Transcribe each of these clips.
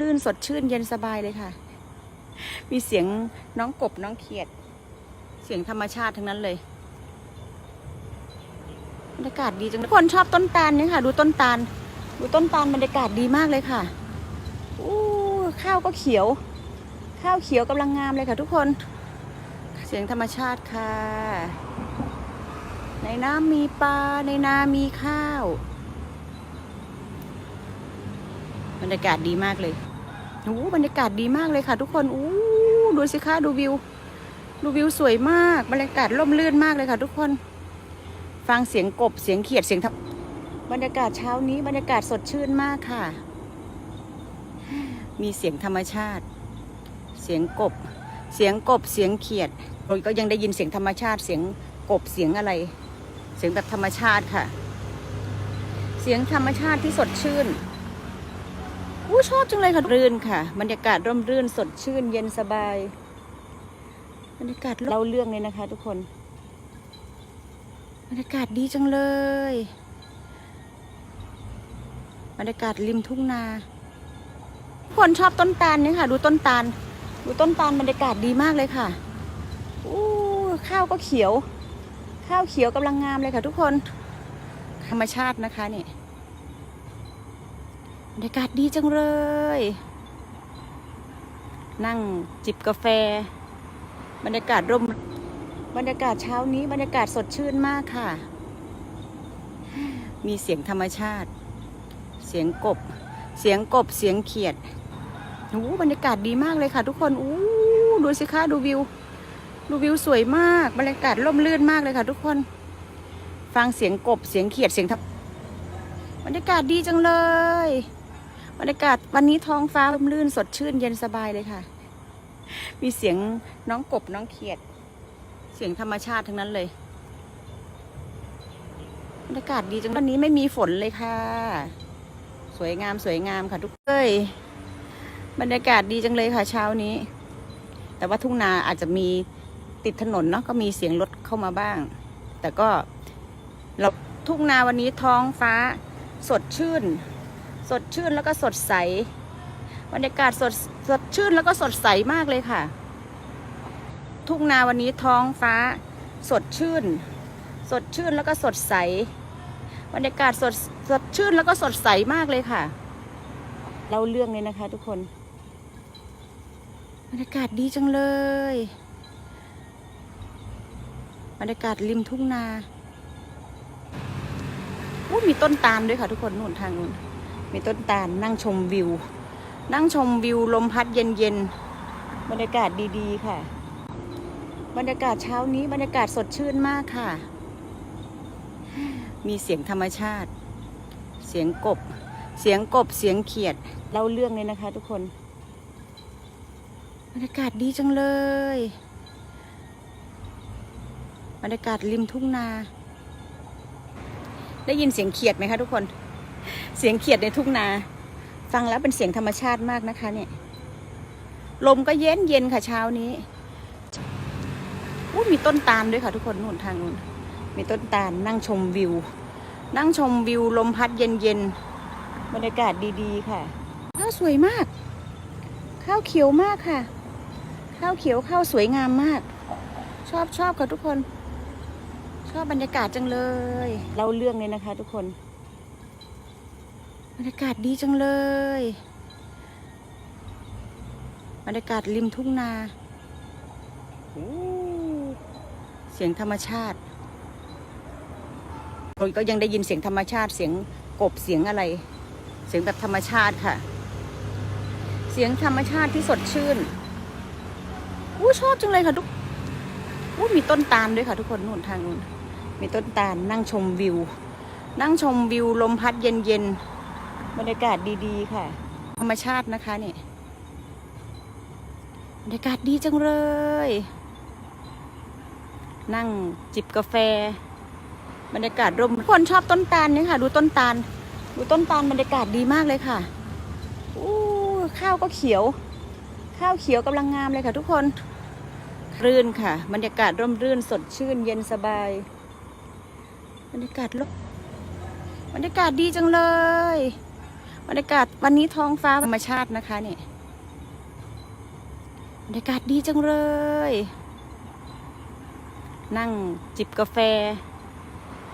รื่นสดชื่นเย็นสบายเลยค่ะ มีเสียงน้องกบน้องเขียด เสียงธรรมชาติทั้งนั้นเลยบรรยากาศดีจังทุกคนชอบต้นตาลเนี่ยค่ะ ดูต้นตาล ดูต้นตาลบรรยากาศดีมากเลยค่ะอู้ข้าวก็เขียว ข้าวเขียวกำลังงามเลยค่ะทุกคน เสียงธรรมชาติค่ะ ในน้ำมีปลาในนามีข้าว บรรยากาศดีมากเลย โอ้บรรยากาศดีมากเลยค่ะทุกคนอู้ดูสิคะดูวิว ดูวิวสวยมาก บรรยากาศร่มรื่นมากเลยค่ะทุกคน ฟังเสียงกบเสียงเขียดเสียงทับบรรยากาศเช้านี้บรรยากาศสดชื่นมากค่ะ มีเสียงธรรมชาติ เสียงกบ เสียงกบเสียงเขียดเราก็ยังได้ยินเสียงธรรมชาติ เสียงกบเสียงอะไร เสียงแบบธรรมชาติค่ะ เสียงธรรมชาติที่สดชื่น อู้ชอบจังเลยค่ะรื่นค่ะ บรรยากาศร่มรื่นสดชื่น เย็นสบาย บรรยากาศเล่าเรื่องเลยนะคะ ทุกคน บรรยากาศดีจังเลย บรรยากาศริมทุ่งนาทุกคนชอบต้นตาลเนี่ยค่ะ ดูต้นตาล ดูต้นตาลบรรยากาศดีมากเลยค่ะอู้ข้าวก็เขียว ข้าวเขียวกำลังงามเลยค่ะ ทุกคน ธรรมชาตินะคะเนี่ย บรรยากาศดีจังเลย นั่งจิบกาแฟ บรรยากาศร่ม บรรยากาศเช้านี้ บรรยากาศสดชื่นมากค่ะ มีเสียงธรรมชาติ เสียงกบ เสียงกบ เสียงเขียดโอ้บรรยากาศดีมากเลยค่ะ ทุกคนอู้ดูสิคะดูวิว ดูวิวสวยมาก บรรยากาศร่มรื่นมากเลยค่ะ ทุกคน ฟังเสียงกบ เสียงเขียด เสียงทับบรรยากาศดีจังเลย บรรยากาศวันนี้ท้องฟ้าร่มรื่นสดชื่นเย็นสบายเลยค่ะ มีเสียงน้องกบน้องเขียด เสียงธรรมชาติทั้งนั้นเลยบรรยากาศดีจังวันนี้ไม่มีฝนเลยค่ะ สวยงามสวยงามค่ะทุกเอ้ยบรรยากาศดีจังเลยค่ะ เช้านี้ แต่ว่าทุ่งนาอาจจะมีติดถนนเนาะก็มีเสียงรถเข้ามาบ้าง แต่ก็เราทุ่งนาวันนี้ท้องฟ้าสดชื่น สดชื่นแล้วก็สดใส บรรยากาศสดสดชื่นแล้วก็สดใสมากเลยค่ะ ทุ่งนาวันนี้ท้องฟ้า สดชื่น สดชื่นแล้วก็สดใส บรรยากาศสดสดชื่นแล้วก็สดใสมากเลยค่ะเล่าเรื่องเลยนะคะ ทุกคน บรรยากาศดีจังเลย บรรยากาศริมทุ่งนาอู้มีต้นตาลด้วยค่ะทุกคนนู่นทางนู้น มีต้นตาลนั่งชมวิว นั่งชมวิวลมพัดเย็นๆ บรรยากาศดีๆ ค่ะ บรรยากาศเช้านี้บรรยากาศสดชื่นมากค่ะ มีเสียงธรรมชาติ เสียงกบ เสียงกบเสียงเขียดเล่าเรื่องเลยนะคะทุกคน บรรยากาศดีจังเลย บรรยากาศริมทุ่งนา ได้ยินเสียงเขียดไหมคะทุกคน เสียงเขียดในทุ่งนา ฟังแล้วเป็นเสียงธรรมชาติมากนะคะเนี่ย ลมก็เย็นเย็นค่ะเช้านี้อู้มีต้นตาลด้วยค่ะทุกคนนู่นทางนู่นมีต้นตาลนั่งชมวิว นั่งชมวิวลมพัดเย็นเย็นบรรยากาศดีๆค่ะ ข้าวสวยมาก ข้าวเขียวมากค่ะ ข้าวเขียวข้าวสวยงามมาก ชอบชอบค่ะทุกคน ชอบบรรยากาศจังเลยเล่าเรื่องเลยนะคะทุกคน บรรยากาศดีจังเลย บรรยากาศริมทุ่งนา เสียงธรรมชาติเราก็ยังได้ยินเสียงธรรมชาติ เสียงกบเสียงอะไร เสียงแบบธรรมชาติค่ะ เสียงธรรมชาติที่สดชื่นอู้ชอบจังเลยค่ะทุกอู้มีต้นตาลด้วยค่ะทุกคนนู่นทางนู่นมีต้นตาลนั่งชมวิว นั่งชมวิวลมพัดเย็นๆ บรรยากาศดีๆ ค่ะ ธรรมชาตินะคะเนี่ยบรรยากาศดีจังเลย นั่งจิบกาแฟ บรรยากาศร่มทุกคนชอบต้นตาลเนี่ยค่ะ ดูต้นตาล ดูต้นตาลบรรยากาศดีมากเลยค่ะอู้ข้าวก็เขียว ข้าวเขียวกำลังงามเลยค่ะ ทุกคนรื่นค่ะ บรรยากาศร่มรื่นสดชื่น เย็นสบาย บรรยากาศร่มบรรยากาศดีจังเลย บรรยากาศวันนี้ท้องฟ้าธรรมชาตินะคะเนี่ยบรรยากาศดีจังเลย นั่งจิบกาแฟ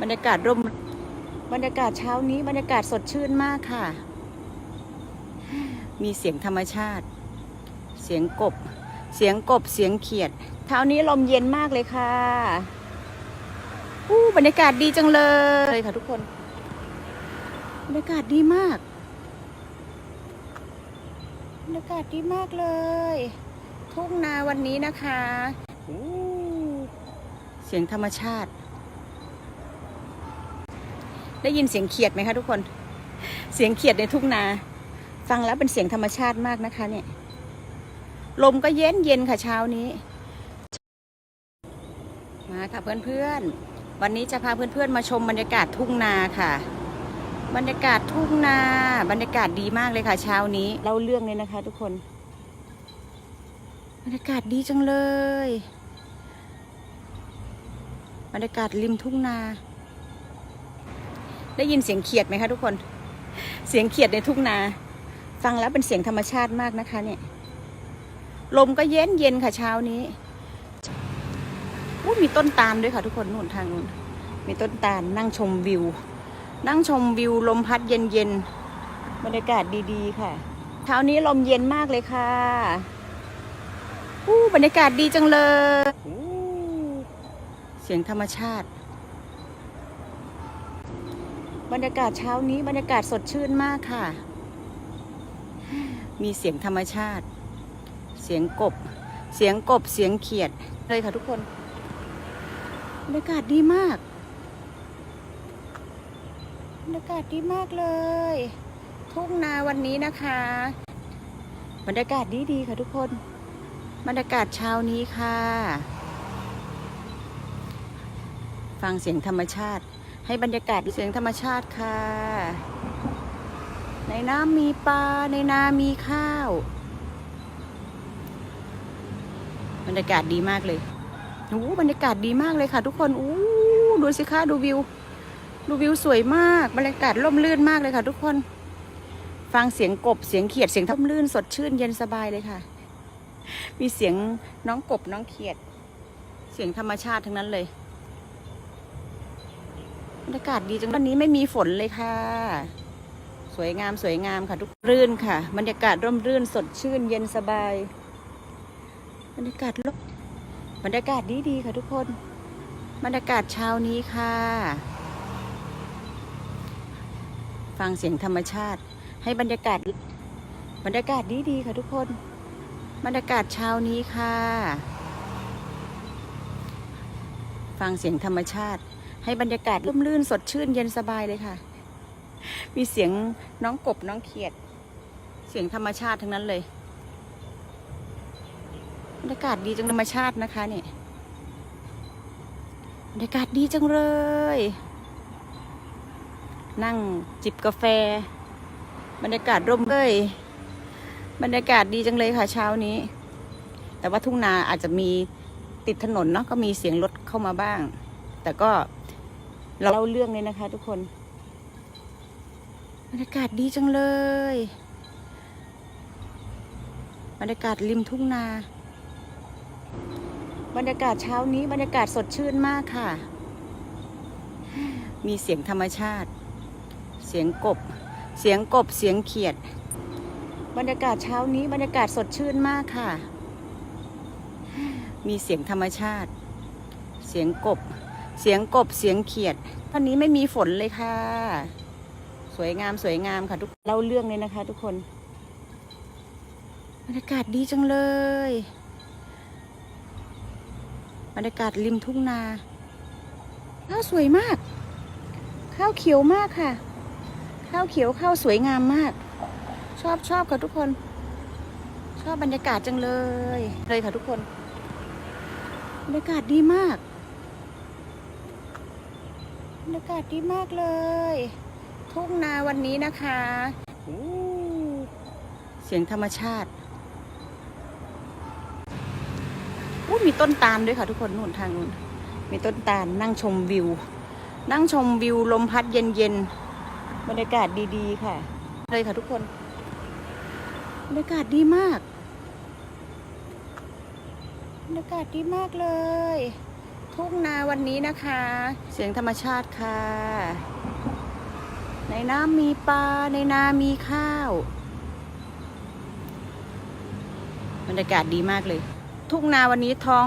บรรยากาศร่ม บรรยากาศเช้านี้ บรรยากาศสดชื่นมากค่ะ มีเสียงธรรมชาติ เสียงกบ เสียงกบ เสียงเขียดเช้านี้ลมเย็นมากเลยค่ะอู้บรรยากาศดีจังเลยค่ะทุกคน บรรยากาศดีมาก รรยากาศดีมากเลย ทุ่งนาวันนี้นะคะเสียงธรรมชาติ ได้ยินเสียงเขียดไหมคะทุกคน เสียงเขียดในทุ่งนา ฟังแล้วเป็นเสียงธรรมชาติมากนะคะเนี่ย ลมก็เย็นเย็นค่ะเช้านี้ มาค่ะเพื่อนๆ วันนี้จะพาเพื่อนๆมาชมบรรยากาศทุ่งนาค่ะ บรรยากาศทุ่งนา บรรยากาศดีมากเลยค่ะ เช้านี้เล่าเรื่องเลยนะคะ ทุกคน บรรยากาศดีจังเลย บรรยากาศริมทุ่งนา ได้ยินเสียงเขียดไหมคะทุกคน เสียงเขียดในทุ่งนา ฟังแล้วเป็นเสียงธรรมชาติมากนะคะ เนี่ย ลมก็เย็นเย็นค่ะเช้านี้มีต้นตาลด้วยค่ะทุกคนนู่นทางนู้นมีต้นตาลนั่งชมวิว นั่งชมวิวลมพัดเย็นๆบรรยากาศดีๆ ค่ะเช้านี้ลมเย็นมากเลยค่ะอู้บรรยากาศดีจังเลยเสียงธรรมชาติ บรรยากาศเช้านี้บรรยากาศสดชื่นมากค่ะ มีเสียงธรรมชาติ เสียงกบ เสียงกบเสียงเขียดเลยค่ะทุกคน บรรยากาศดีมาก รรยากาศดีมากเลย ทุ่งนาวันนี้นะคะ บรรยากาศดีดีๆค่ะทุกคน บรรยากาศเช้านี้ค่ะ ฟังเสียงธรรมชาติ ให้บรรยากาศเสียงธรรมชาติค่ะ ในน้ำมีปลา ในนามีข้าว บรรยากาศดีมากเลยโอ้บรรยากาศดีมากเลยค่ะ ทุกคนอู้ดูสิคะดูวิว ดูวิวสวยมากบรรยากาศร่มรื่นมากเลยค่ะ ทุกคน ฟังเสียงกบเสียงเขียดเสียงร่มรื่นสดชื่นเย็นสบายเลยค่ะ มีเสียงน้องกบน้องเขียด เสียงธรรมชาติทั้งนั้นเลยบรรยากาศดีจังวันนี้ไม่มีฝนเลยค่ะ สวยงามสวยงามค่ะ ทุกรื่นค่ะบรรยากาศร่มรื่นสดชื่นเย็นสบาย บรรยากาศลบรรยากาศดีดีค่ะทุกคน บรรยากาศเช้านี้ค่ะ ฟังเสียงธรรมชาติ ให้บรรยากาศบรรยากาศดีดีๆค่ะทุกคน บรรยากาศเช้านี้ค่ะ ฟังเสียงธรรมชาติ ให้บรรยากาศร่มรื่นสดชื่นเย็นสบายเลยค่ะ มีเสียงน้องกบน้องเขียด เสียงธรรมชาติทั้งนั้นเลย บรรยากาศดีจังธรรมชาตินะคะเนี่ยบรรยากาศดีจังเลย นั่งจิบกาแฟ บรรยากาศร่มเอ้ยบรรยากาศดีจังเลยค่ะเช้านี้ แต่ว่าทุ่งนาอาจจะมีติดถนนเนาะก็มีเสียงรถเข้ามาบ้าง แต่ก็เราเล่าเรื่องเลยนะคะ ทุกคนบรรยากาศดีจังเลยบรรยากาศริมทุ่งนา บรรยากาศเช้านี้บรรยากาศสดชื่นมากค่ะ มีเสียงธรรมชาติ เสียงกบ เสียงกบเสียงเขียด บรรยากาศเช้านี้บรรยากาศสดชื่นมากค่ะ มีเสียงธรรมชาติ เสียงกบ เสียงกบเสียงเขียดวันนี้ไม่มีฝนเลยค่ะ สวยงามสวยงามค่ะทุกเล่าเรื่องเลยนะคะ ทุกคน บรรยากาศดีจังเลยบรรยากาศริมทุ่งนา ข้าวสวยมาก ข้าวเขียวมากค่ะ ข้าวเขียวข้าวสวยงามมาก ชอบชอบค่ะทุกคน ชอบบรรยากาศจังเลย เลยค่ะทุกคน บรรยากาศดีมาก บรรยากาศดีมากเลย ทุ่งนาวันนี้นะคะเสียงธรรมชาติอู้มีต้นตาลด้วยค่ะทุกคนนู่นทางนู้นมีต้นตาลนั่งชมวิว นั่งชมวิวลมพัดเย็นๆ บรรยากาศดีๆ ค่ะ เลยค่ะทุกคน บรรยากาศดีมาก บรรยากาศดีมากเลย ทุ่งนาวันนี้นะคะ เสียงธรรมชาติค่ะ ในน้ำมีปลา ในนามีข้าว บรรยากาศดีมากเลย ทุ่งนาวันนี้ท้อง